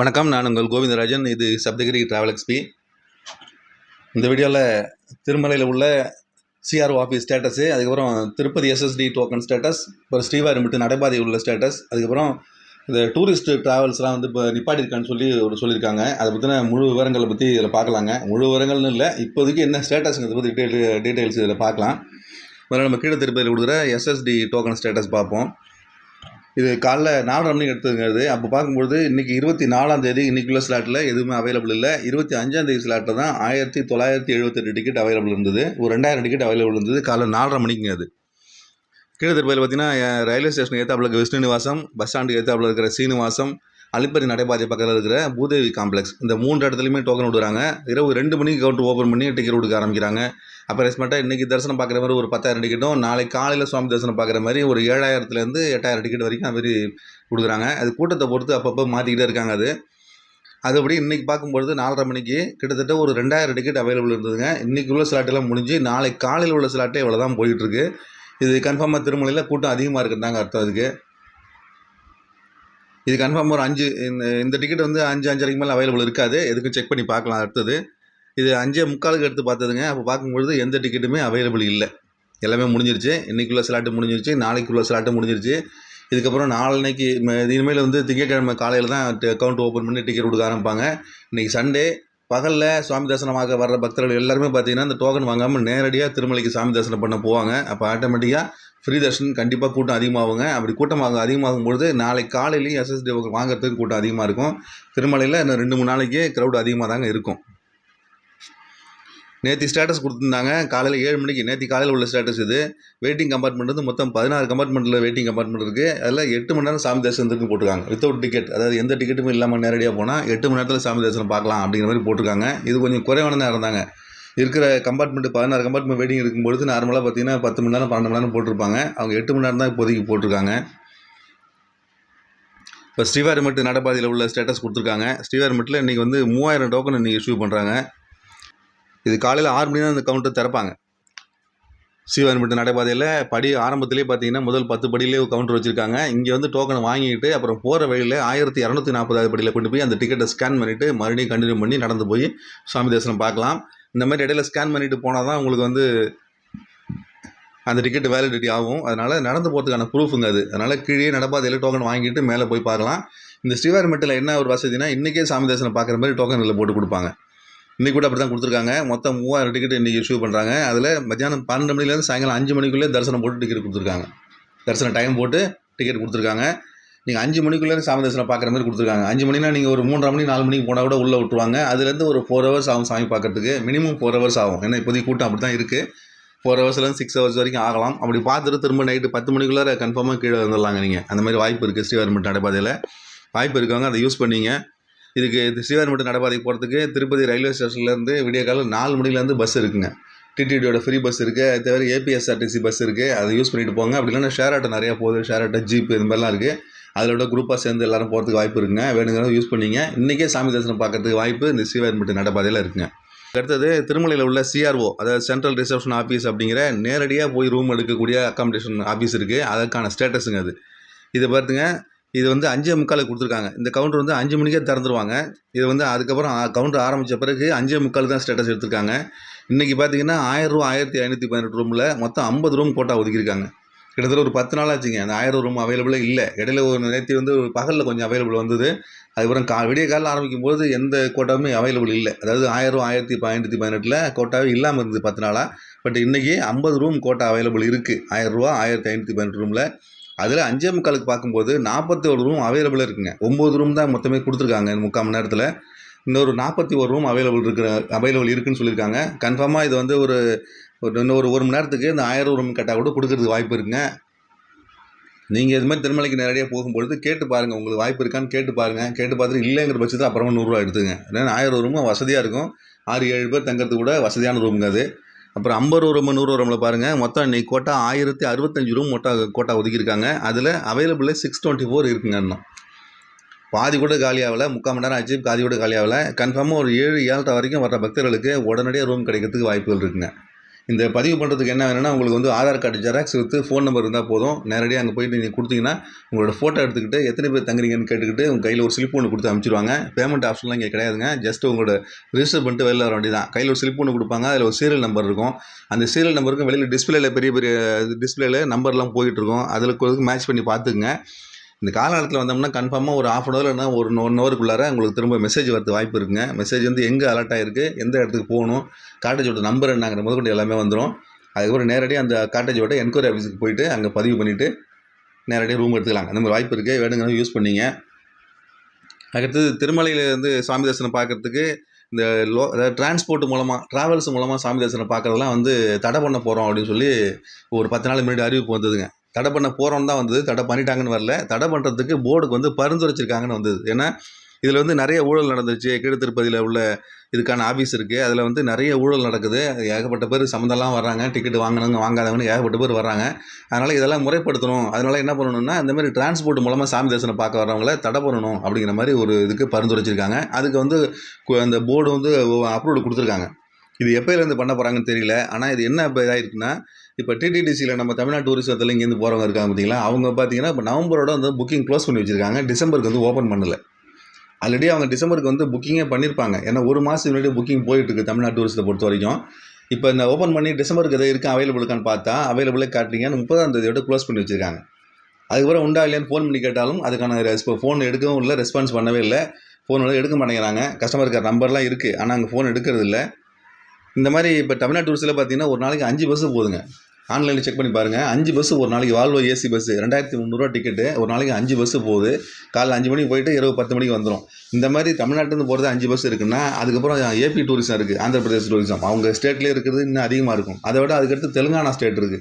வணக்கம் நான் உங்கள் கோவிந்தராஜன். இது சப்தகிரி ட்ராவல் எக்ஸ்பி இந்த வீடியோவில் திருமலையில் உள்ள சிஆர்ஓ ஆஃபீஸ் ஸ்டேட்டஸு அதுக்கப்புறம் திருப்பதி எஸ்எஸ்டி டோக்கன் ஸ்டேட்டஸ் அப்புறம் ஸ்ரீவாரிமிட்டு நடைபாதை உள்ள ஸ்டேட்டஸ் அதுக்கப்புறம் இந்த டூரிஸ்ட் ட்ராவல்ஸ்லாம் வந்து இப்போ நிப்பாட்டிருக்கான்னு சொல்லி ஒரு சொல்லியிருக்காங்க. அதை பற்றின முழு விவரங்களை பற்றி இதில் பார்க்கலாங்க. முழு விவரங்கள்னு இல்லை இப்போதைக்கு என்ன ஸ்டேட்டஸுங்கிறது பற்றி டீட்டெயில் டீட்டெயில்ஸ் இதில் பார்க்கலாம். முதல்ல நம்ம கீழே திருப்பதியில் கொடுக்குற எஸ்எஸ்டி டோக்கன் ஸ்டேட்டஸ் பார்ப்போம். இது காலைல நாலரை மணிக்கு எடுத்ததுங்கிறது. அப்போ பார்க்கும்பொழுது இன்றைக்கி இருபத்தி நாலாம் தேதி இன்றைக்குள்ள ஸ்லாட்டில் எதுவுமே அவைலபிள் இல்லை. இருபத்தி அஞ்சாம் தேதி ஸ்லாட்டில் தான் ஆயிரத்தி தொள்ளாயிரத்தி எழுபத்தெட்டு டிக்கெட் அவைலபிள் இருந்தது. ஒரு ரெண்டாயிரம் டிக்கெட் அவைலபிள் இருந்தது. காலைல நாலரை மணிக்குங்க அது. கீழே திருப்பதியில் பார்த்தீங்கன்னா ரயில்வே ஸ்டேஷன் ஏத்தாப்புல இருக்க விஷ்ணுநிவாசம் பஸ் ஸ்டாண்டு ஏத்தாப்பில் இருக்கிற சீனிவாசம் அலிப்பரி நடைபாதை பக்கத்தில் இருக்கிற பூதேவி காம்ப்ளெக்ஸ் இந்த மூன்று இடத்துலையுமே டோக்கன் விடுறாங்க. இரவு ரெண்டு மணிக்கு கவுண்டர் ஓப்பன் பண்ணி டிக்கெட் கொடுக்க ஆரம்பிக்கிறாங்க. அப்புறமேட்டாக இன்றைக்கி தரிசனம் பார்க்குற மாதிரி ஒரு பத்தாயிரம் டிக்கெட்டும் நாளைக்கு காலையில் சுவாமி தரிசனம் பார்க்குற மாதிரி ஒரு ஏழாயிரத்துலேருந்து எட்டாயிரம் டிக்கெட் வரைக்கும் அது மாதிரி கொடுக்குறாங்க. அது கூட்டத்தை பொறுத்து அப்பப்போ மாற்றிக்கிட்டே இருக்காங்க அது. அதுபடி இன்றைக்கி பார்க்கும்பொழுது நாலரை மணிக்கு கிட்டத்தட்ட ஒரு ரெண்டாயிரம் டிக்கெட் அவைலபிள் இருந்ததுங்க. இன்றைக்கி உள்ள ஸ்லாட்டெல்லாம் முடிஞ்சு நாளைக்கு காலையில் உள்ள ஸ்லாட்டே இவ்வளோ தான் போயிட்டுருக்கு. இது கன்ஃபார்மாக திருமலையில் கூட்டம் அதிகமாக இருக்குதாங்க அர்த்தம் அதுக்கு. இது கன்ஃபார்ம் ஒரு அஞ்சு இந்த இந்த டிக்கெட் வந்து அஞ்சு அஞ்சரைக்கு மேலே அவைலபிள் இருக்காது. எதுக்கும் செக் பண்ணி பார்க்கலாம் அடுத்தது. இது அஞ்சே முக்காலுக்கு எடுத்து பார்த்ததுங்க. அப்போ பார்க்கும்பொழுது எந்த டிக்கெட்டுமே அவைலபிள் இல்லை. எல்லாமே முடிஞ்சிருச்சு. இன்றைக்குள்ள ஸ்லாட்டு முடிஞ்சிருச்சு. நாளைக்குள்ள ஸ்லாட்டு முடிஞ்சிருச்சு. இதுக்கப்புறம் நாளைக்கு இனிமேல் வந்து திங்கட்கிழமை காலையில் தான் அக்கௌண்ட் ஓப்பன் பண்ணி டிக்கெட் கொடுக்க ஆரம்பிப்பாங்க. இன்றைக்கி சண்டே பகலில் சுவாமி தரிசனமாக வர்ற பக்தர்கள் எல்லாருமே பார்த்தீங்கன்னா இந்த டோக்கன் வாங்காமல் நேரடியாக திருமலைக்கு சாமி தரிசனம் பண்ண போவாங்க. அப்போ ஆட்டோமேட்டிக்காக ஃப்ரீ தர்ஷன் கண்டிப்பாக கூட்டம் அதிகமாகுங்க. அப்படி கூட்டம் அதிகமாகும் பொழுது நாளைக்கு காலையிலையும் எஸ்எஸ்டி வாங்குறதுக்கு கூட்டம் அதிகமாக இருக்கும். திருமலையில் இன்னும் ரெண்டு மூணு நாளைக்கே க்ரௌட் அதிகமாக தாங்க இருக்கும். நேற்று ஸ்டேட்டஸ் கொடுத்துருந்தாங்க. காலையில் ஏழு மணிக்கு நேற்று காலையில் உள்ள ஸ்டேட்டஸ் இது. வெயிட்டிங் கம்பார்ட்மெண்ட் வந்து மொத்தம் பதினாறு கம்பார்ட்மெண்ட்டில் வெயிட்டிங் கம்பார்ட்மெண்ட் இருக்குது அதில் எட்டு மணி நேரம் சாமி தரிசனத்துக்கு போட்டிருக்காங்க. வித்தவுட் டிக்கெட் அதாவது எந்த டிக்கெட்டுமே இல்லாமல் நேரடியாக போனால் எட்டு மணி நேரத்தில் சாமி தரிசனம் பார்க்கலாம் அப்படிங்கிற மாதிரி போட்டிருக்காங்க. இது கொஞ்சம் குறைவான நேரம் தாங்க. இருக்கிற கம்பார்ட்மெண்ட் பதினாறு கம்பார்ட்மெண்ட் வெயிட்டிங் இருக்கும்பொழுது நார்மலாக பார்த்தீங்கன்னா பத்து மணி நேரம் பன்னெண்டு மணி நேரம் போட்டிருப்பாங்க. அவங்க எட்டு மணி நேரம் தான் இப்போதைக்கு போட்டிருக்காங்க. இப்போ ஸ்ரீவாரிமட்டு நடைபாதையில் உள்ள ஸ்டேட்டஸ் கொடுத்துருக்காங்க. ஸ்ரீவாரிமட்டில் இன்றைக்கி வந்து மூவாயிரம் டோக்கன் இன்றைக்கி இஷ்யூ பண்ணுறாங்க இது காலையில் ஆறு மணி தான் இந்த கவுண்டர் திறப்பாங்க ஸ்ரீவாரிமட்டு நடைபாதையில் படி ஆரம்பத்திலே பார்த்தீங்கன்னா முதல் பத்து படியிலே கவுண்டர் வச்சுருக்காங்க. இங்கே வந்து டோக்கனை வாங்கிட்டு அப்புறம் போகிற வழியில் ஆயிரத்தி இரநூத்தி நாற்பதாவது படியில் கொண்டு போய் அந்த டிக்கெட்டை ஸ்கேன் பண்ணிவிட்டு மறுபடியும் கண்டினியூ பண்ணி நடந்து போய் சுவாமி தரிசனம் பார்க்கலாம். இந்த மாதிரி இடையில ஸ்கேன் பண்ணிட்டு போனால் தான் உங்களுக்கு வந்து அந்த டிக்கெட் வேலிடிட்டி ஆகும். அதனால் நடந்து போகிறதுக்கான ப்ரூஃபுங்க அது. அதனால் கீழே நடப்பாதையில் டோக்கன் வாங்கிட்டு மேலே போய் பார்க்கலாம். இந்த ஸ்ரீவாரிமட்டில் என்ன ஒரு வசதினா இன்றைக்கே சாமி தரிசனம் பார்க்குற மாதிரி டோக்கன் இதில் போட்டு கொடுப்பாங்க. இன்றைக்கி கூட அப்படி தான் கொடுத்துருக்காங்க. மொத்தம் மூவாயிரம் டிக்கெட் இன்றைக்கி இஷ்யூ பண்ணுறாங்க அதில் மத்தியானம் பன்னெண்டு மணிலேருந்து சாயங்காலம் அஞ்சு மணிக்குள்ளே தரிசனம் போட்டு டிக்கெட் கொடுத்துருக்காங்க. தரிசனம் டைம் போட்டு டிக்கெட் கொடுத்துருக்காங்க. நீங்கள் அஞ்சு மணிக்குள்ளே சாமி தரிசனம் பார்க்குற மாதிரி கொடுத்துருக்காங்க. அஞ்சு மணினா நீங்கள் ஒரு மூன்றரை மணி நாலு மணிக்கு போனால் கூட உள்ளே விட்டுருவாங்க. அதுலேருந்து ஒரு ஃபோர் ஹவர்ஸ் ஆகும் சாமி பார்க்குறதுக்கு. மினிமம் ஃபோர் ஹவர்ஸ் ஆகும். ஏன்னா இப்போதைக்கு கூட்டம் அப்படி தான் இருக்குது ஃபோர் ஹவர்ஸ்லேருந்து சிக்ஸ் ஹவர்ஸ் வரைக்கும் ஆகலாம். அப்படி பார்த்துட்டு திரும்ப நைட்டு பத்து மணிக்குள்ளே கன்ஃபார்மாக கீழே வந்துடலாங்க நீங்கள் அந்த மாதிரி வாய்ப்பு இருக்குது ஸ்ரீவாரிமட்டு நடைபாதையில் வாய்ப்பு இருக்கவங்க அதை யூஸ் பண்ணிங்க. இதுக்கு இது ஸ்ரீவாரிமட்டு நடைபாதைக்கு போகிறதுக்கு திருப்பதி ரயில்வே ஸ்டேஷன்லேருந்து விடிய காலம் நாலு மணிலேருந்து பஸ் இருக்குங்க. டிடிடியோட ஃப்ரீ பஸ் இருக்குது அது தவிர ஏபிஎஸ்ஆர்டிசி பஸ் இருக்குது அதை யூஸ் பண்ணிட்டு போங்க. அப்படி இல்லைன்னா ஷேர் ஆட்டோ நிறையா போகுது. ஷேர் ஆட்டோ ஜீப் இது மாதிரிலாம் இருக்குது அதோட குரூப்பாக சேர்ந்து எல்லாரும் போகிறதுக்கு வாய்ப்பு இருக்குங்க. வேணுங்கிறத யூஸ் பண்ணிங்க. இன்றைக்கே சாமி தரிசனம் பார்க்குறதுக்கு வாய்ப்பு இந்த ஸ்ரீவாரிமட்டு நடைபாதையில் இருக்குங்க. அடுத்தது திருமலையில் உள்ள சிஆர்ஓ அதாவது சென்ட்ரல் ரிசப்ஷன் ஆஃபீஸ் அப்படிங்கிற நேரடியாக போய் ரூம் எடுக்கக்கூடிய அக்காமடேஷன் ஆஃபீஸ் இருக்குது அதற்கான ஸ்டேட்டஸுங்க அது. இதை பார்த்துங்க. இது வந்து அஞ்சே முக்காலுக்கு கொடுத்துருக்காங்க. இந்த கவுண்டர் வந்து அஞ்சு மணிக்கே திறந்துருவாங்க. இது வந்து அதுக்கப்புறம் கவுண்டர் ஆரம்பித்த பிறகு அஞ்சே முக்கால் தான் ஸ்டேட்டஸ் எடுத்திருக்காங்க. இன்றைக்கி பார்த்தீங்கன்னா ஆயிரம் ரூபா ஆயிரத்தி ஐநூற்றி பதினெட்டு ரூமில் மொத்தம் ஐம்பது ரூம் கோட்டா ஒதுக்கியிருக்காங்க. கிட்டத்தட்ட ஒரு பத்து நாள் ஆச்சுங்க. அந்த ஆயிரம் ரூம் அவைலபிளே இல்லை. இடையில ஒரு நேற்று வந்து பகலில் கொஞ்சம் அவைலபிள் வந்தது. அதுக்கப்புறம் கா விடிய காலம் ஆரம்பிக்கும் போது எந்த கோட்டாவுமே அவைலபிள் இல்லை. அதாவது ஆயிரம் ஆயிரத்தி ஐநூற்றி பதினெட்டில் கோட்டாவே இல்லாமல் இருந்தது பத்து நாளாக பட் இன்றைக்கி ஐம்பது ரூம் கோட்டா அவைலபிள் இருக்குது ஆயிரம் ரூபா ஆயிரத்தி ஐநூற்றி பதினெட்டு ரூமில் அதில் அஞ்சே முக்காலுக்கு பார்க்கும்போது நாற்பத்தி ஒரு ரூம் அவைலபிள் இருக்குங்க. ஒம்பது ரூம் தான் மொத்தமே கொடுத்துருக்காங்க இந்த முக்கால் மணி நேரத்தில். இன்னொரு நாற்பத்தி ஒரு ரூம் அவைலபிள் இருக்கிற அவைலபிள் இருக்குதுன்னு சொல்லியிருக்காங்க. கன்ஃபார்மாக இது வந்து ஒரு ஒரு இன்னொரு ஒரு மணி நேரத்துக்கு இந்த ஆயிரம் ரூம் கட்டால் கூட கொடுக்கறதுக்கு வாய்ப்பு இருக்குங்க. நீங்கள் இது மாதிரி திருமலைக்கு நேரடியாக போகும்பொழுது கேட்டு பாருங்கள் உங்களுக்கு வாய்ப்பு இருக்கான்னு கேட்டு பாருங்கள் கேட்டு பார்த்துட்டு இல்லைங்கிற பட்சத்தில் அப்புறமா நூறுரூவா எடுத்துங்க. ஏன்னா ஆயிரம் ரூமும் வசதியாக இருக்கும். ஆறு ஏழு பேர் தங்கிறது கூட வசதியான ரூமுங்க அது. அப்புறம் ஐம்பது ரூம் நூறு ரூமில் பாருங்கள் மொத்தம் இன்னைக்கு கோட்டா ஆயிரத்தி அறுபத்தஞ்சு ரூம் மொட்டா கோட்டா ஒதுக்கியிருக்காங்க. அதில் அவைலபிள் சிக்ஸ் டுவெண்ட்டி ஃபோர் இருக்குங்க இன்னும். பாதி கூட காலியாகலை முக்கால் மணி நேரம் ஆச்சு. பாதி கூட காலியாகலை கன்ஃபார்மாக ஒரு ஏழு ஏழரை வரைக்கும் வர பக்தர்களுக்கு உடனடியாக ரூம் கிடைக்கிறதுக்கு வாய்ப்புகள் இருக்குங்க. இந்த பதிவு பண்ணுறதுக்கு என்ன வேணும்னா உங்களுக்கு வந்து Aadhaar card xerox with phone number இருந்தால் போதும். நேரடியாக அங்கே போயிட்டு நீங்கள் கொடுத்தீங்கன்னா உங்களோட ஃபோட்டோ எடுத்துக்கிட்டு எத்தனை பேர் தங்குறீங்கன்னு கேட்டுக்கிட்டு உங்கள் கையில் ஒரு ஸ்லிப் ஒன்று கொடுத்து அனுப்பிச்சிடுவாங்க பேமெண்ட் ஆப்ஷன்லாம் இங்கே கிடையாதுங்க. ஜஸ்ட் உங்களோட ரிஜிஸ்டர் பண்ணிட்டு வெளில வர வேண்டியதான் கையில் ஒரு ஸ்லிப் ஒன்று கொடுப்பாங்க. அதில் ஒரு சீரியல் நம்பர் இருக்கும். அந்த சீரியல் நம்பருக்கு வெளியில் டிஸ்பிளேல பெரிய பெரிய டிஸ்பிளேல நம்பர்லாம் போயிட்டு இருக்கும். அதில் மேட்ச் பண்ணி பார்த்துக்குங்க. இந்த காலகட்டத்தில் வந்தோம்னா கன்ஃபார்மாக ஒரு ஆஃப் அன் ஹவர் இல்லைனா ஒரு ஒன் ஹவருக்குள்ளார உங்களுக்கு திரும்ப மெசேஜ் வரது வாய்ப்பு இருக்குங்க. மெசேஜ் வந்து எங்கே அலர்ட் ஆகிருக்கு எந்த இடத்துக்கு போகணும் காட்டேஜோட நம்பர் என்னங்கிற முதற்கொண்டு எல்லாமே வந்துடும் அதுக்கப்புறம் நேரடியாக அந்த காட்டேஜோட என்கொயரி ஆஃபீஸுக்கு போயிட்டு அங்கே பதிவு பண்ணிவிட்டு நேரடியாக ரூம் எடுத்துக்கலாம் அந்த மாதிரி வாய்ப்பு இருக்குது வேணுங்கிறத யூஸ் பண்ணிங்க. அதுக்கடுத்தது திருமலையிலேருந்து சாமி தரிசனம் பார்க்குறதுக்கு இந்த லோ அதாவது டிரான்ஸ்போர்ட் மூலமாக ட்ராவல்ஸ் மூலமாக சாமி தரிசனம் பார்க்குறதெல்லாம் வந்து தடை பண்ண போகிறோம் அப்படின்னு சொல்லி ஒரு பத்து நாள் முன்னாடி அறிவிப்பு வந்ததுங்க. தடை பண்ண போகிறோன்னு தான் வந்தது தடை பண்ணிட்டாங்கன்னு வரல. தடை பண்ணுறதுக்கு போர்டுக்கு வந்து பரிந்துரைச்சிருக்காங்கன்னு வந்தது. ஏன்னா இதில் வந்து நிறைய ஊழல் நடந்துச்சு கீழ திருப்பதியில் உள்ள இதுக்கான ஆஃபீஸ் இருக்குது அதில் வந்து நிறைய ஊழல் நடக்குது. ஏகப்பட்ட பேர் சம்மந்தம்லாம் வர்றாங்க. டிக்கெட் வாங்கினவங்க வாங்காதவங்க ஏகப்பட்ட பேர் வர்றாங்க. அதனால் இதெல்லாம் முறைப்படுத்தணும். அதனால் என்ன பண்ணணும்னா இந்த மாதிரி டிரான்ஸ்போர்ட் மூலமாக சாமி தரிசனம் பார்க்க வர்றவங்கள தடை பண்ணணும் அப்படிங்கிற மாதிரி ஒரு இதுக்கு பரிந்துரைச்சிருக்காங்க அதுக்கு வந்து அந்த போர்டு வந்து அப்ரூவல் கொடுத்துருக்காங்க. இது எப்போயிலேருந்து பண்ண போகிறாங்கன்னு தெரியல. ஆனால் இது என்ன இப்போ இதாயிருக்குன்னா இப்போ டிடிடிசியில் நம்ம தமிழ்நாடு டூரிசத்தில் இங்கேருந்து போகிறவங்க இருக்காங்க பார்த்தீங்களா அவங்க பார்த்தீங்கன்னா இப்போ நவம்பரோட வந்து புக்கிங் க்ளோஸ் பண்ணி வச்சுருக்காங்க. டிசம்பருக்கு வந்து ஓப்பன் பண்ணல. ஆல்ரெடி அவங்க டிசம்பருக்கு வந்து புக்கிங்கே பண்ணியிருப்பாங்க ஏன்னா ஒரு மாதம் முன்னாடி புக்கிங் போயிட்டு இருக்கு தமிழ்நாடு டூரிஸ்ட்டை பொறுத்த வரைக்கும் இப்போ இந்த ஓப்பன் பண்ணி டிசம்பருக்கு எதாவது இருக்கா? அவைலபிளுக்கான்னு பார்த்தா அவைலபிளே காட்டுறீங்கன்னு முப்பதாம் தேதியோட க்ளோஸ் பண்ணி வச்சுருக்காங்க. அதுக்கப்புறம் உண்டா இல்லையான்னு ஃபோன் பண்ணி கேட்டாலும் அதுக்கான இப்போ ஃபோன் எடுக்கவும் இல்லை ரெஸ்பான்ஸ் பண்ணவே இல்லை. ஃபோன் எடுக்க மாட்டேங்கிறாங்க. கஸ்டமர் கேர் நம்பர்லாம் இருக்குது ஆனால் அங்கே ஃபோன் எடுக்கிறது இல்லை. இந்த மாதிரி இப்போ தமிழ்நாட்டு டூரிஸ்ட்டில் பார்த்தீங்கன்னா ஒரு நாளைக்கு அஞ்சு பஸ்ஸு போகுதுங்க ஆன்லைனில் செக் பண்ணி பாருங்கள் அஞ்சு பஸ்ஸு ஒரு நாளைக்கு வால்வோ ஏசி பஸ்ஸு ரெண்டாயிரத்தி முந்நூறுரூவா டிக்கெட்டு ஒரு நாளைக்கு அஞ்சு பஸ்ஸு போகுது. காலைல அஞ்சு மணிக்கு போயிட்டு இரவு பத்து மணிக்கு வந்துடும் இந்த மாதிரி தமிழ்நாட்டிலேருந்து போகிறது அஞ்சு பஸ் இருக்குன்னா அதுக்கப்புறம் ஏபி டூரிசம் இருக்குது ஆந்திர பிரதேஷ் டூரிசம் அவங்க ஸ்டேட்லேயே இருக்கிறது இன்னும் அதிகமாக இருக்கும். அதை விட அதுக்கடுத்து தெலுங்கானா ஸ்டேட் இருக்குது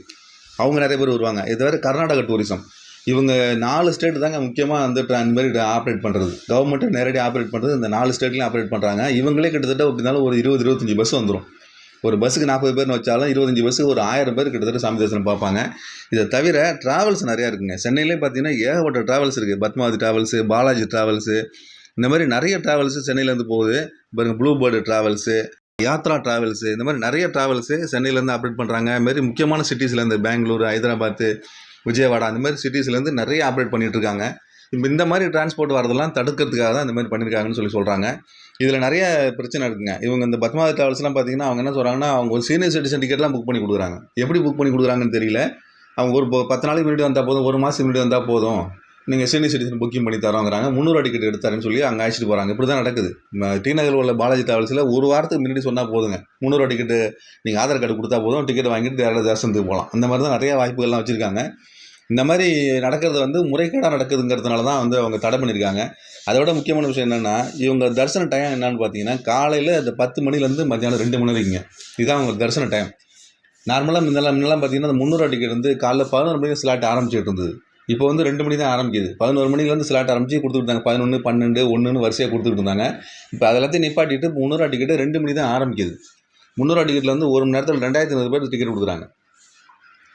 அவங்க நிறைய பேர் வருவாங்க. இது தவிர கர்நாடகா டூரிசம் இவங்க நாலு ஸ்டேட் தாங்க முக்கியமாக வந்து அந்த மாதிரி ஆப்ரேட் பண்ணுறது கவர்மெண்ட்டு நேரடியாக ஆப்ரேட் பண்ணுறது இந்த நாலு ஸ்டேட்லேயும் ஆப்ரேட் பண்ணுறாங்க இவங்களே கிட்டத்தட்ட அப்படினாலும் இருந்தாலும் ஒரு இருபது இருபத்தஞ்சி பஸ் வந்துடும் ஒரு பஸ்ஸுக்கு நாற்பது பேர்னு வச்சாலும் இருபத்தஞ்சி பஸ்ஸுக்கு ஒரு ஆயிரம் பேர் கிட்டத்தட்ட சாமி தரிசனம் பார்ப்பாங்க. இதை தவிர ட்ராவல்ஸ் நிறையா இருக்குங்க. சென்னையிலே பார்த்தீங்கன்னா ஏகப்பட்ட ட்ராவல்ஸ் இருக்குது பத்மாவதி ட்ராவல்ஸு பாலாஜி ட்ராவல்ஸு இந்த மாதிரி நிறைய ட்ராவல்ஸு சென்னையிலேருந்து போகுது. பாருங்கள் blue bird travels Yatra travels இந்த மாதிரி நிறைய ட்ராவல்ஸு சென்னையிலேருந்து ஆப்ரேட் பண்ணுறாங்க இது மாதிரி முக்கியமான சிட்டிஸ்லேருந்து பெங்களூர் ஹைதராபாத்து விஜயவாடா அந்த மாதிரி சிட்டிஸ்லேருந்து நிறைய ஆப்ரேட் பண்ணிகிட்ருக்காங்க இருக்காங்க. இப்போ இந்த மாதிரி டிரான்ஸ்போர்ட் வரதெல்லாம் தடுக்கிறதுக்காக தான் இந்த மாதிரி பண்ணியிருக்காங்கன்னு சொல்லி சொல்கிறாங்க இதில் நிறைய பிரச்சனை இருக்குங்க. இவங்க இந்த பத்மாவதி ட்ராவல்ஸ்லாம் பார்த்தீங்கன்னா அவங்க என்ன சொல்கிறாங்கன்னா அவங்க ஒரு சீனியர் சிட்டிசன் டிக்கெட்லாம் புக் பண்ணி கொடுக்குறாங்க. எப்படி புக் பண்ணி கொடுக்குறாங்கன்னு தெரியல. அவங்க ஒரு ப- பத்து நாளைக்கு முன்னாடி வந்தால் போதும் ஒரு மாதத்துக்கு முன்னாடி வந்தால் போதும். நீங்கள் சீனியர் சிட்டிசன் புக்கிங் பண்ணி தரோங்கிறாங்க. முந்நூறு டிக்கெட் எடுத்தாருன்னு சொல்லி அங்கே அழைச்சிட்டு போகிறாங்க இப்படி தான் நடக்குது. ம- டி உள்ள பாலாஜி ட்ராவல்ஸில் ஒரு வாரத்துக்கு முன்னாடி சொன்னால் போதுங்க. முந்நூறு டிக்கெட்டு நீங்கள் ஆதார் கார்டு கொடுத்தா போதும். டிக்கெட் வாங்கிட்டு டேரக்டாக தரிசனத்துக்கு போகலாம். அந்த மாதிரி தான் நிறைய வாய்ப்புகள்லாம் வச்சுருக்காங்க. இந்த மாதிரி நடக்கிறது வந்து முறைகேடாக நடக்குதுங்கிறதுனால தான் வந்து அவங்க தடை பண்ணியிருக்காங்க. அதை விட முக்கியமான விஷயம் என்னென்னா இவங்க தரிசன டைம் என்னன்னு பார்த்தீங்கன்னா காலையில் அந்த பத்து மணிலேருந்து மத்தியானம் ரெண்டு மணி வரைக்குங்க. இதுதான் அவங்க தரிசன டைம் நார்மலாக முன்னெல்லாம் முன்னெல்லாம் பார்த்தீங்கன்னா அந்த முன்னூறு டிக்கெட் வந்து காலைல பதினோரு மணிக்கு ஸ்லாட் ஆரம்பிச்சிட்டு இருந்தது. இப்போ வந்து ரெண்டு மணி தான் ஆரம்பிக்குது. பதினோரு மணிலேருந்து ஸ்லாட் ஆரம்பிச்சு கொடுத்துட்டு இருந்தாங்க. பதினொன்று பன்னெண்டு ஒன்றுன்னு வரிசையாக கொடுத்துட்டு இருந்தாங்க. இப்போ அதெல்லாத்தையும் நிப்பாட்டிட்டு முந்நூறுவா டிக்கெட்டு ரெண்டு மணி தான் ஆரம்பிக்குது. முந்நூறுவா டிக்கெட்டில் வந்து ஒரு மணி நேரத்தில் ரெண்டாயிரத்தி ஐநூறு பேர் டிக்கெட் கொடுக்குறாங்க.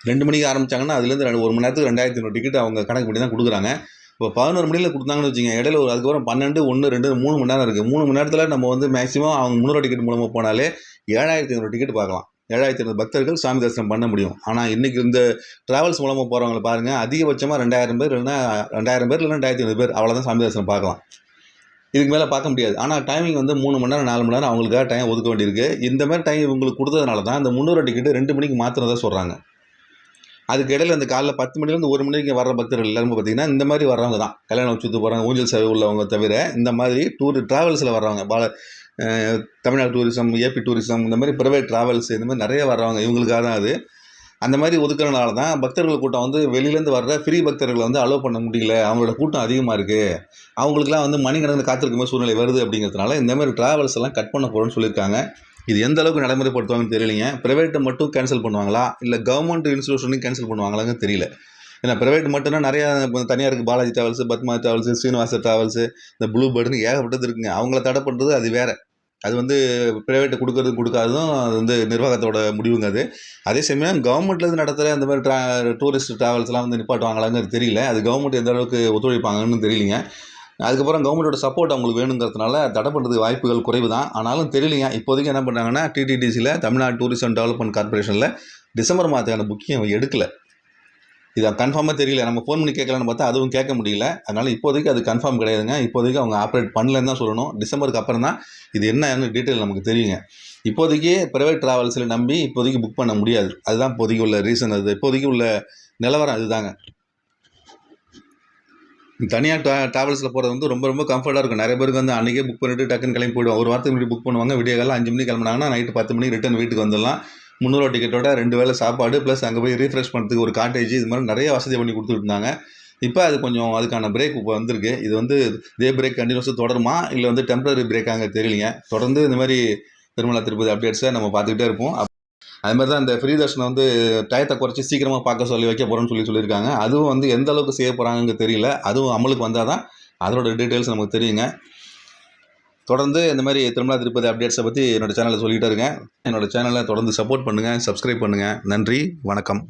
ரெண்டு மணிக்கு ஆரம்பிச்சாங்கன்னா அதுலேருந்து ரெண்டு ஒரு மணி நேரத்துக்கு ரெண்டாயிரத்தி ஐநூறு டிக்கெட் அவங்க கணக்கு பண்ணி தான் கொடுக்குறாங்க. இப்போ பதினோரு மணியில் கொடுத்தாங்கன்னு வச்சுங்க இடையில ஒரு அதுக்கப்புறம் பன்னெண்டு ஒன்று ரெண்டு மூணு மணி நேரம் இருக்குது மூணு மணி நேரத்தில் நம்ம வந்து மேக்ஸிமம் அவங்க முந்நூறு டிக்கெட் மூலமாக போனாலே ஏழாயிரத்தி ஐநூறு டிக்கெட் பார்க்கலாம். ஏழாயிரத்தி ஐநூறு பக்தர்கள் சாமி தரிசனம் பண்ண முடியும். ஆனால் இன்றைக்கி இந்த ட்ராவல்ஸ் மூலமாக போகிறவங்களை பாருங்கள் அதிகபட்சமாக ரெண்டாயிரம் பேர் இல்லைன்னா ரெண்டாயிரம் பேர் இல்லைன்னா ரெண்டாயிரத்தி ஐநூறு பேர் அவ்வளோதான் சாமி தரிசனம் பார்க்கலாம். இதுக்கு மேலே பார்க்க முடியாது. ஆனால் டைமிங் வந்து மூணு மணி நேரம் நாலு மணி நேரம் அவங்களுக்காக டைம் ஒதுக்க வேண்டியிருக்கு. இந்த மாதிரி டைம் இவங்களுக்கு கொடுத்ததுனால தான் இந்த முந்நூறு டிக்கெட்டு ரெண்டு மணிக்கு மாற்றினதா சொல்கிறாங்க அதுக்கு இடையில இந்த காலைல பத்து மணிலேருந்து ஒரு மணிக்கு வர பக்தர்கள் எல்லாருமே பார்த்தீங்கன்னா இந்த மாதிரி வர்றவங்க தான். கல்யாணம் சுற்று போகிறாங்க ஊஞ்சல் சேவை உள்ளவங்க தவிர இந்த மாதிரி டூர் ட்ராவல்ஸில் வர்றவங்க பால தமிழ்நாடு டூரிசம் ஏபி டூரிசம் இந்த மாதிரி ப்ரைவேட் ட்ராவல்ஸ் இந்த மாதிரி நிறைய வர்றவங்க இவங்களுக்காக தான் அது. அந்த மாதிரி ஒதுக்குறதுனால தான் பக்தர்கள் கூட்டம் வந்து வெளியிலேருந்து வர்ற ஃப்ரீ பக்தர்களை வந்து அலோவ் பண்ண முடியல. அவங்களோட கூட்டம் அதிகமாக இருக்குது அவங்களுக்குலாம் வந்து மணிக்கணக்கில் காத்திருக்கும் போது சூழ்நிலை வருது அப்படிங்கிறதுனால இந்த மாதிரி ட்ராவல்ஸ் எல்லாம் கட் பண்ண போகிறோன்னு சொல்லியிருக்காங்க. இது எந்த அளவுக்கு நடைமுறைப்படுத்துவாங்கன்னு தெரியலைங்க. ப்ரைவேட்டை மட்டும் கேன்சல் பண்ணுவாங்களா? இல்லை கவர்மெண்ட் இன்ஸ்டியூஷனையும் கேன்சல் பண்ணுவாங்களாங்கன்னு தெரியல. ஏன்னா ப்ரைவேட் மட்டும்னா நிறையா இப்போ தனியாருக்கு Balaji travels Padma travels Srinivasa travels இந்த ப்ளூ பேர்டுன்னு ஏகப்பட்டது இருக்குங்க. அவங்கள தடை பண்ணுறது அது வேறு. அது வந்து ப்ரைவேட்டை கொடுக்கறது கொடுக்காததும் அது வந்து நிர்வாகத்தோட முடிவுங்க அது. அதே சமயம் கவர்மெண்ட்லேருந்து நடத்துகிற அந்த மாதிரி ட்ரா டூரிஸ்ட் ட்ராவல்ஸ்லாம் வந்து நிப்பாட்டுவாங்களாங்கிறது தெரியல. அது கவர்மெண்ட் எந்த அளவுக்கு ஒத்துழைப்பாங்கன்னு தெரியலைங்க. அதுக்கப்புறம் கவர்மெண்ட்டோட சப்போர்ட் அவங்களுக்கு வேணுங்கிறதுனால தடை பண்ணுறதுக்கு வாய்ப்புகள் குறைவு தான் ஆனாலும் தெரியலையா? இப்போதைக்கு என்ன பண்ணுறாங்கன்னா டிடிடிசியில் தமிழ்நாடு டூரிசம் டெவலப்மெண்ட் கார்பரேஷனில் டிசம்பர் மாதத்துக்கான புக்கிங் அவங்க எடுக்கலை. இது கன்ஃபார்மாக தெரியல. நம்ம ஃபோன் பண்ணி கேட்கலான்னு பார்த்தா அதுவும் கேட்க முடியல. அதனால் இப்போதைக்கு அது கன்ஃபார்ம் கிடையாதுங்க. இப்போதைக்கு அவங்க ஆப்ரேட் பண்ணலன்னு தான் சொல்லணும். டிசம்பருக்கு அப்புறம் தான் இது என்னன்னு டீட்டெயில் நமக்கு தெரியுங்க. இப்போதைக்கு ப்ரைவேட் ட்ராவல்ஸில் நம்பி இப்போதைக்கு புக் பண்ண முடியாது. அதுதான் இப்போதைக்கு உள்ள ரீசன் அது இப்போதைக்கு உள்ள நிலவரம் அதுதாங்க. தனியாக ட்ரா ட்ராவல்ஸில் போகிறது வந்து ரொம்ப ரொம்ப கம்ஃபர்ட்டாக இருக்கும். நிறைய பேருக்கு வந்து அன்றைக்கே புக் பண்ணிவிட்டு டக்குன்னு கிளம்பி போயிடுவோம் ஒரு வாரத்துக்கு முன்னாடி புக் பண்ணுவாங்க. விடிய காலம் அஞ்சு மணிக்கு கிளம்புனாங்கன்னா நைட்டு பத்து மணிக்கு ரிட்டன் வீட்டுக்கு வந்துடலாம். முந்நூறுவா டிக்கெட்டோட ரெண்டு வேளை சாப்பாடு ப்ளஸ் அங்கே போய் ரீஃப்ரெஷ் பண்ணுறதுக்கு ஒரு காட்டேஜ் இது மாதிரி நிறைய வசதி பண்ணி கொடுத்துருந்தாங்க இப்போ அது கொஞ்சம் அதுக்கான பிரேக் இப்போ வந்திருக்கு. இது வந்து இதே பிரேக் கண்டினியூஸாக தொடருமா? இல்லை வந்து டெம்பரரி பிரேக்காங்க தெரியலைங்க. தொடர்ந்து இந்த மாதிரி திருமலா திருப்பதி அப்டேட்ஸை நம்ம பார்த்துக்கிட்டே இருப்போம். அது மாதிரி தான் இந்த ஃப்ரீ தர்ஷனை வந்து டயத்தை குறைச்சி சீக்கிரமாக பார்க்க சொல்லி வைக்க போகிறோம்னு சொல்லி சொல்லியிருக்காங்க. அதுவும் வந்து எந்த அளவுக்கு செய்ய போகிறாங்கன்னு தெரியல. அதுவும் அமலுக்கு வந்தால் தான் அதோட டீட்டெயில்ஸ் நமக்கு தெரியுங்க. தொடர்ந்து இந்த மாதிரி திருமலா திருப்பதி அப்டேட்ஸை பற்றி என்னோட சேனலில் சொல்லிகிட்டே இருக்கேன். என்னோடய சேனலை தொடர்ந்து சப்போர்ட் பண்ணுங்கள் சப்ஸ்கிரைப் பண்ணுங்கள் நன்றி வணக்கம்.